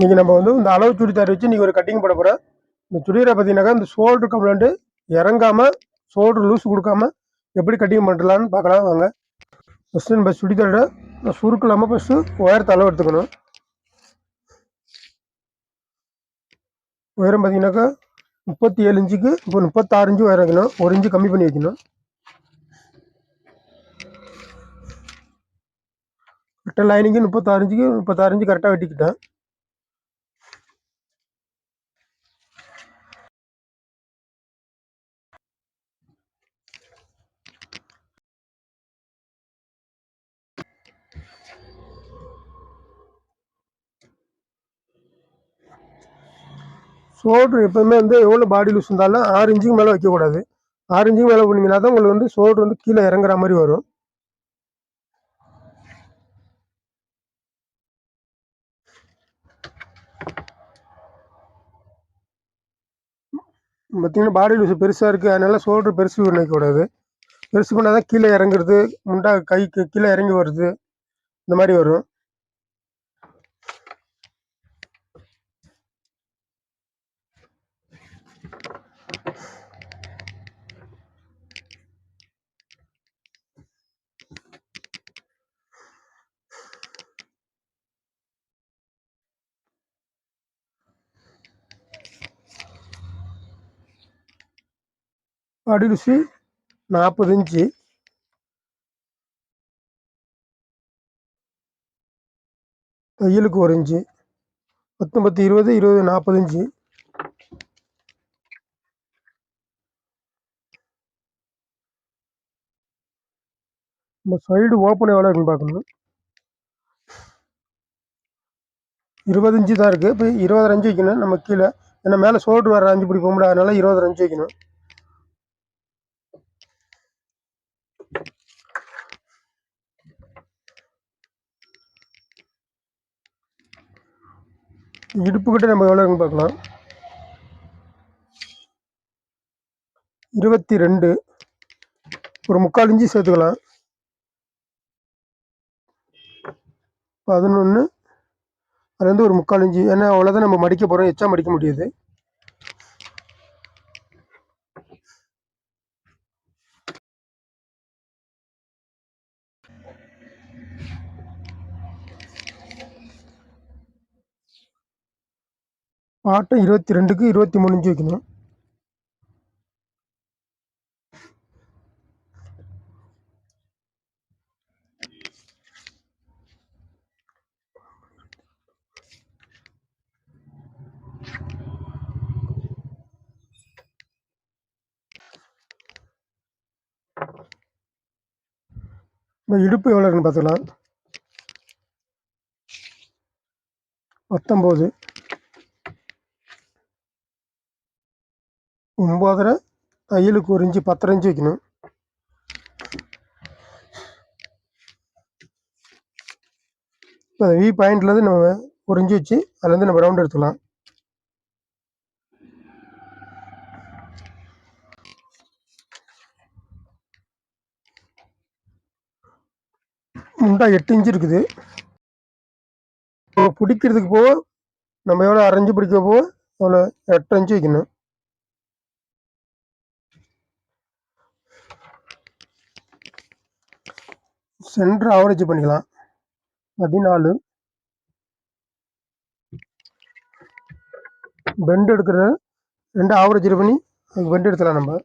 இன்னைக்கு நம்ம வந்து இந்த அளவு சுடிதார் வச்சு இன்னைக்கு ஒரு கட்டிங் போட போகிறேன் இந்த சுடிதாரை பார்த்தீங்கன்னாக்கா இந்த ஷோல்டர் கம்ப்ளைண்ட்டு இறங்காம ஷோல்டர் லூஸ் கொடுக்காம எப்படி கட்டிங் பண்ணலான்னு பார்க்கலாம் வாங்க. ஃபஸ்ட்டு நம்ம சுடிதாரோட சுருக்கு இல்லாமல் ஃபஸ்ட்டு உயரத்தை அளவு எடுத்துக்கணும். உயரம் பார்த்தீங்கன்னாக்கா முப்பத்தி ஏழு இன்ச்சுக்கு இப்போ முப்பத்தாறு இன்ச்சு உயரம் வைக்கணும் ஒரு இன்ச்சு கம்மி பண்ணி வைக்கணும். கரெக்டாக லைனிங்கு முப்பத்தாறு இன்ச்சுக்கு முப்பத்தாறு இன்ச்சு கரெக்டாக வெட்டிக்கிட்டேன். ஷோல்ட்ரு எப்போவுமே வந்து எவ்வளோ பாடி லூஸ் இருந்தாலும் ஆறு இன்ச்சுக்கு மேலே வைக்கக்கூடாது. ஆறு இன்ச்சுக்கு மேலே போனீங்கன்னா தான் உங்களுக்கு வந்து ஷோல்ட்ரு வந்து கீழே இறங்குற மாதிரி வரும். பார்த்தீங்கன்னா பாடி லூஸ் பெருசாக இருக்குது அதனால ஷோல்ட்ரு பெருசு பண்ணிக்கக்கூடாது பெருசு பண்ணால் தான் கீழே இறங்குறது முண்டா கைக்கு கீழே இறங்கி வருது. இந்த மாதிரி வரும். பாடி நாற்பது இன்ச்சு. தையலுக்கு ஒரு இன்ச்சு. பத்தொம்பத்து இருபது இருபது நாற்பது இன்ச்சு. நம்ம சைடு ஓப்பன் எவ்வளோ இருக்குன்னு பார்க்கணும். இருபது இன்ச்சு தான் இருக்குது இப்போ இருபது அஞ்சு வைக்கணும். நம்ம கீழே ஏன்னா மேலே ஷோல்டர் வர அஞ்சு பிடி போக முடியாது இருபது அஞ்சு வைக்கணும். இடுப்பு கிட்ட நம்ம எவ்வளோ பார்க்கலாம். இருபத்தி ரெண்டு ஒரு முக்கால் இஞ்சி சேர்த்துக்கலாம். பதினொன்று அது வந்து ஒரு முக்கால் இஞ்சி ஏன்னா அவ்வளோதான் நம்ம மடிக்க போகிறோம் எச்சா மடிக்க முடியாது. பாட்டை இருபத்தி ரெண்டுக்கு இருபத்தி மூணு இன்ச்சு வைக்கணும் இடுப்பு எவ்வளோ இருக்குன்னு பார்த்துக்கலாம். பத்தொம்போது. ஒம்போதரை தையலுக்கு ஒரு இன்ச்சு பத்தரை இன்ச்சு வைக்கணும். இப்போ வி பாயிண்ட்லேருந்து நம்ம ஒரு இன்ச்சு வச்சு அதுலேருந்து நம்ம ரவுண்ட் எடுத்துக்கலாம் முண்டா எட்டு இன்ச்சு இருக்குது. இப்போ பிடிக்கிறதுக்கு போக நம்ம எவ்வளோ அரைஞ்சு பிடிக்க போக எவ்வளோ எட்டு இன்ச்சு வைக்கணும். சென்டர் ஆவரேஜ் பண்ணிக்கலாம். பதினாலு. பெண்ட் எடுக்கிறத. ரெண்டு ஆவரேஜ் பண்ணி அதுக்கு பெண்ட் எடுத்துலாம் நம்ம.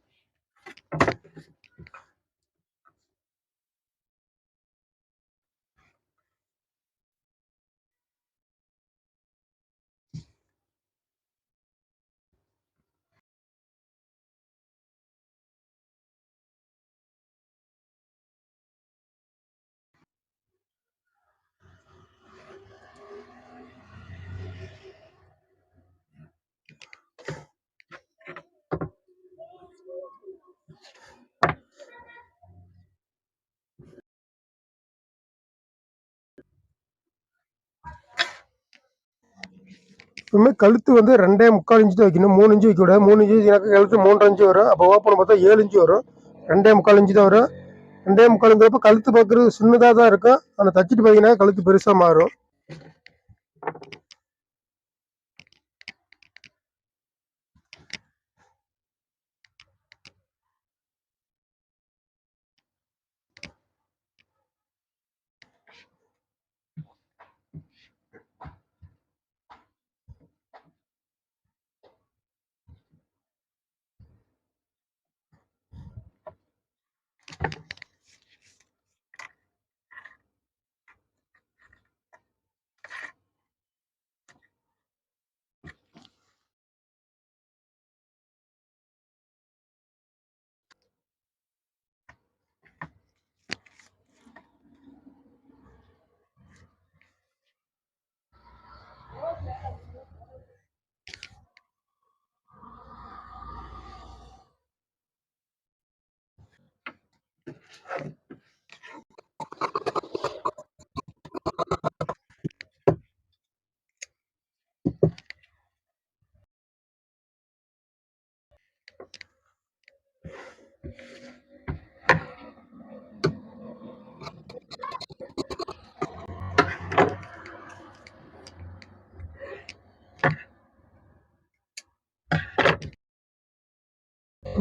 எப்பவுமே கழுத்து வந்து ரெண்டே முக்கால் இன்ச்சு தான் வைக்கணும். மூணு இன்ச்சு வைக்கக்கூடாது மூணு இன்ச்சு வச்சிங்கனாக்கா கழுத்து மூன்றரை இன்ச்சு வரும். அப்போ ஓப்பன் பார்த்தா ஏழு இன்ச்சு வரும். ரெண்டே முக்கால் இன்ச்சு தான் வரும். ரெண்டே முக்காலுங்கிறப்ப கழுத்து பார்க்குறது சின்னதாக தான் இருக்கும். ஆனால் தச்சுட்டு பார்த்தீங்கன்னா கழுத்து பெருசாக மாறும்.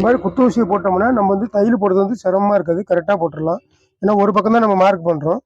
மாதிரி குத்து ஊசியை போட்டோம்னா நம்ம வந்து தையல் போடுறது வந்து சிரமமாக இருக்காது. கரெக்டாக போட்டுடலாம். ஏன்னா ஒரு பக்கம் தான் நம்ம மார்க் பண்ணுறோம்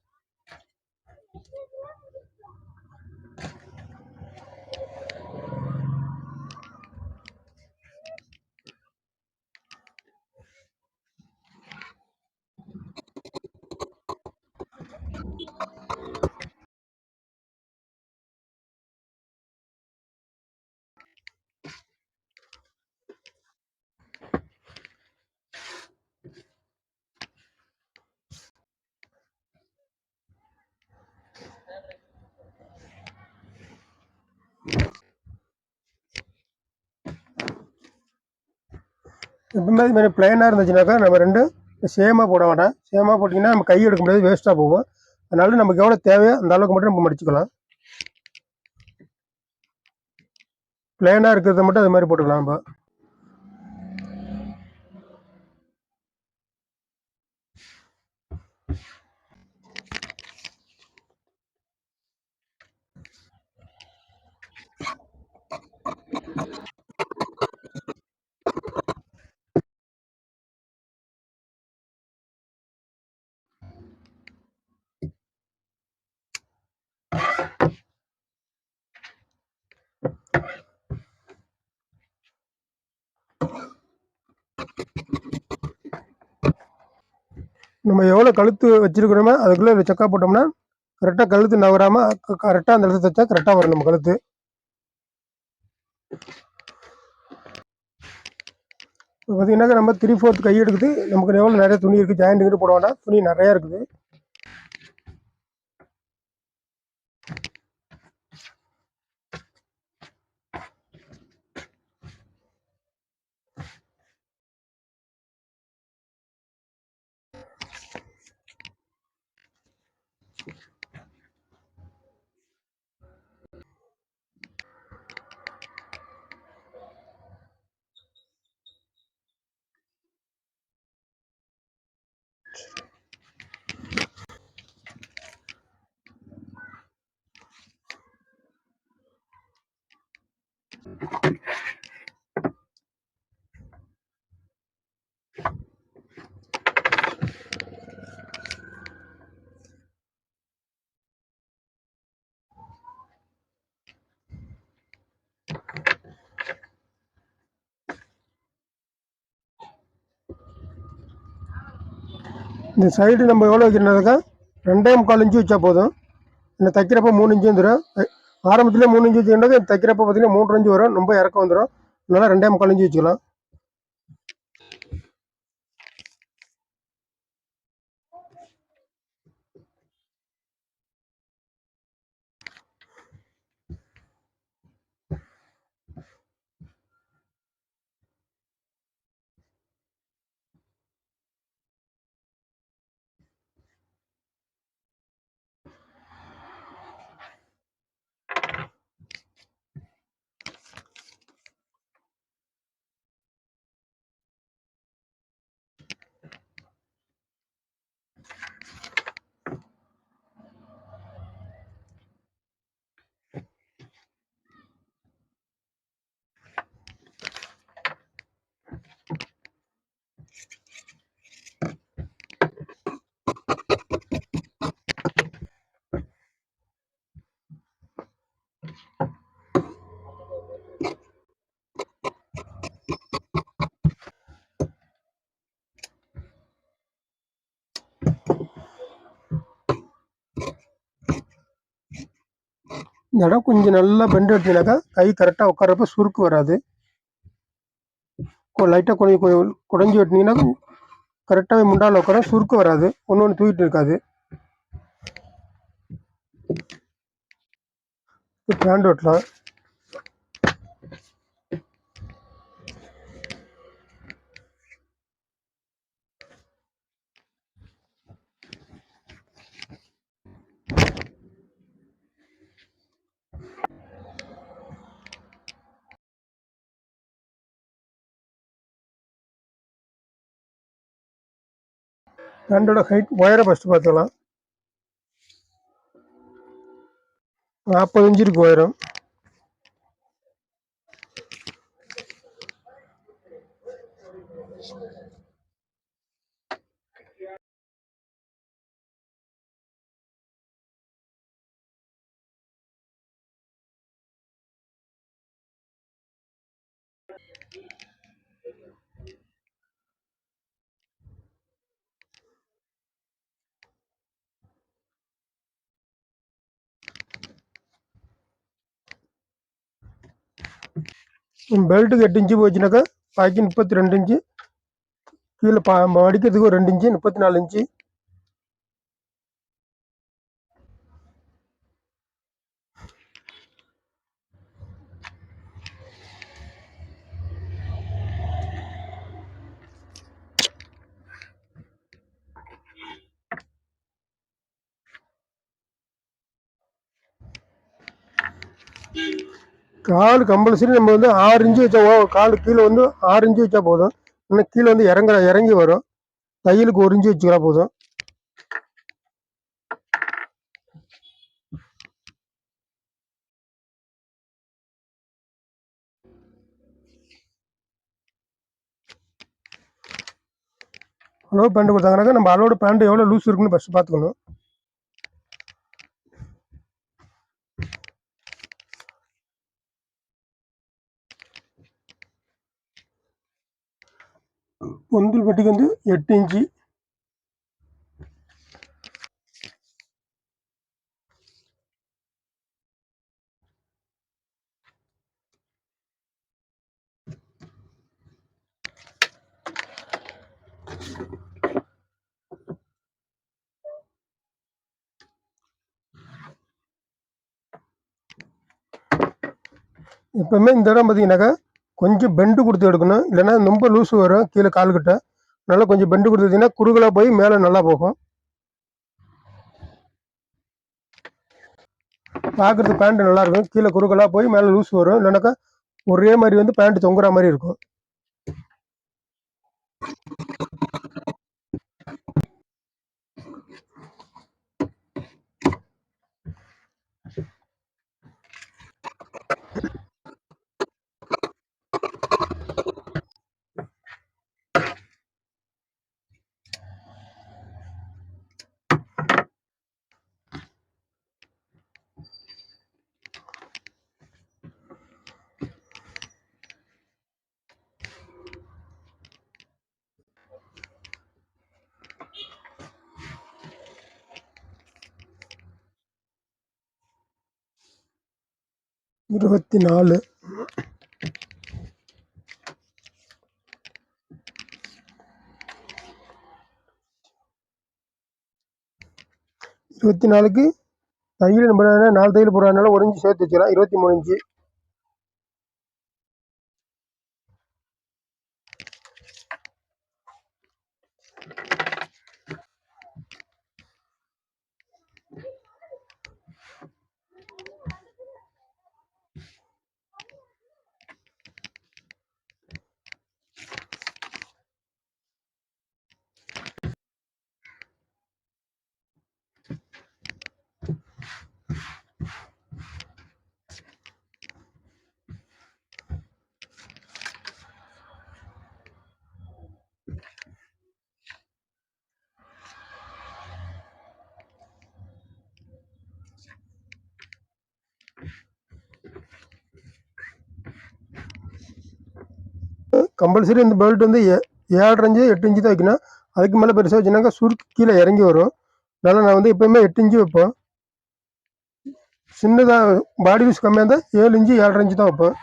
எப்பவுமே இது மாதிரி பிளைனாக இருந்துச்சுனாக்கா நம்ம ரெண்டும் சேமாக போட வேண்டாம் சேமாக போட்டிங்கன்னா நம்ம கை எடுக்க முடியாது வேஸ்ட்டாக போகும். அதனால நமக்கு எவ்வளோ தேவையோ அந்த அளவுக்கு மட்டும் நம்ம மடிச்சுக்கலாம். பிளைனாக இருக்கிறத மட்டும் அது மாதிரி போட்டுக்கலாம் நம்ம. நம்ம எவ்வளோ கழுத்து வச்சிருக்கிறோமோ அதுக்குள்ளே இதை செக்கா போட்டோம்னா கரெக்டாக கழுத்து நகராமல் கரெக்டாக அந்த இடத்துல தைச்சா கரெக்டாக வரும் நம்ம கழுத்து. இப்போ பார்த்தீங்கன்னாக்கா நம்ம த்ரீ ஃபோர்த் கை எடுக்குது. நமக்கு எவ்வளோ நிறைய துணி இருக்குது ஜாயிண்ட்டுக்கிட்டு போட வேண்டாம். துணி நிறையா இருக்குது. இந்த சைடு நம்ம எவ்வளோ வைக்கிறனாக்கா ரெண்டே முக்கால் இன்ச்சு வச்சா போதும். இந்த தைக்கிறப்ப மூணு இன்ச்சு வந்துடும் ஆரம்பத்துலேயே மூணு இன்ச்சு வச்சுக்கிட்டாக்க தைக்கிறப்ப பார்த்தீங்கன்னா மூன்று இன்ச்சு வரும். ரொம்ப இறக்கம் வந்துடும் அதனால் ரெண்டே முக்கால் இன்ச்சு வச்சுக்கலாம். இந்த இடம் கொஞ்சம் நல்லா பெண்ட் எடுத்தீங்கன்னாக்கா கை கரெக்டாக உட்காரப்ப சுருக்கு வராது. லைட்டாக கொஞ்சம் கொஞ்சம் குடஞ்சி வெட்டினீங்கன்னா கரெக்டாகவே முண்டால் உட்கார சுருக்கு வராது. ஒன்று ஒன்று தூக்கிட்டு இருக்காது. பேண்ட் ஓட்டலாம் பேண்டோட ஹைட் ஒயரை ஃபஸ்ட்டு பார்த்துக்கலாம். நாற்பது இன்ச்சு இருக்கு உயரம் பெல்ட்டுக்கு எட்டு இன்ச்சு போச்சுனாக்கா பாக்கி முப்பத்தி ரெண்டு இன்ச்சு கீழே பா மடிக்கிறதுக்கு ஒரு ரெண்டு இன்ச்சு முப்பத்தி நாலு இன்ச்சு கால் கம்பல்சரி நம்ம வந்து ஆறு இன்ச்சு வச்சா கால் கீழே வந்து ஆறு இன்ச்சு வச்சா போதும். இன்னும் கீழே வந்து இறங்குற இறங்கி வரும். தையலுக்கு ஒரு இன்ச்சு வச்சுக்கலாம் போதும். அளவு பேண்ட் கொடுத்தாங்கனாக்கா நம்ம அளவோட பேண்ட் எவ்வளோ லூஸ் இருக்குன்னு ஃபஸ்ட்டு பார்த்துக்கணும். பொந்தில் பட்டிக்கு வந்து எட்டு இன்ச்சு. எப்பவுமே இந்த இடம் பார்த்தீங்கன்னாக்கா கொஞ்சம் பெண்டு கொடுத்து எடுக்கணும். இல்லைன்னா ரொம்ப லூஸ் வரும் கீழே கால்கிட்ட நல்லா கொஞ்சம் பெண்டு கொடுத்துட்டிங்கன்னா குறுகலாக போய் மேலே நல்லா போகும். பார்க்குறது பேண்ட் நல்லா இருக்கும். கீழே குறுகலாக போய் மேலே லூஸ் வரும். இல்லைனாக்கா ஒரே மாதிரி வந்து பேண்ட் தொங்குற மாதிரி இருக்கும். இருபத்தி நாலு இருபத்தி நாலுக்கு தையல் நம்ம நாலு தையல் போடுறதுனால ஒரு இன்ச்சு சேர்த்து வச்சுக்கலாம். இருபத்தி மூணு இன்ச்சு கம்பல்சரி இந்த பெல்ட் வந்து ஏ ஏழரை இன்ச்சு எட்டு இன்ச்சு தான் வைக்கணும். அதுக்கு மேலே பெருசாக வச்சுனாக்கா சுருக்கு கீழே இறங்கி வரும். அதனால் நான் வந்து எப்போயுமே எட்டு இன்ச்சு வைப்பேன். சின்னதாக பாடி யூஸ் கம்மியாக இருந்தால் ஏழு இன்ச்சு ஏழரை இன்ச்சு தான் வைப்பேன்.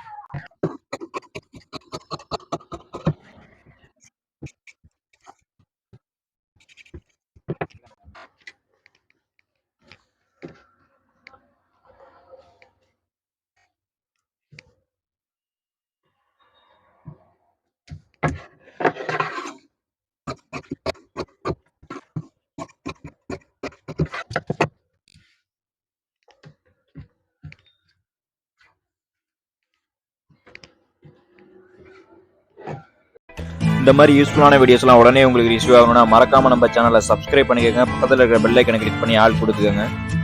இந்த மாதிரி யூஸ்ஃபுல்லான வீடியோஸ்லாம் உடனே உங்களுக்கு ரிசீவ் ஆகணும்னா மறக்காமல் நம்ம சேனலை சப்ஸ்கிரைப் பண்ணிக்கோங்க. பக்கத்தில் இருக்கிற பெல்லைக்கனை கிளிக் பண்ணி ஆள் கொடுத்துக்கோங்க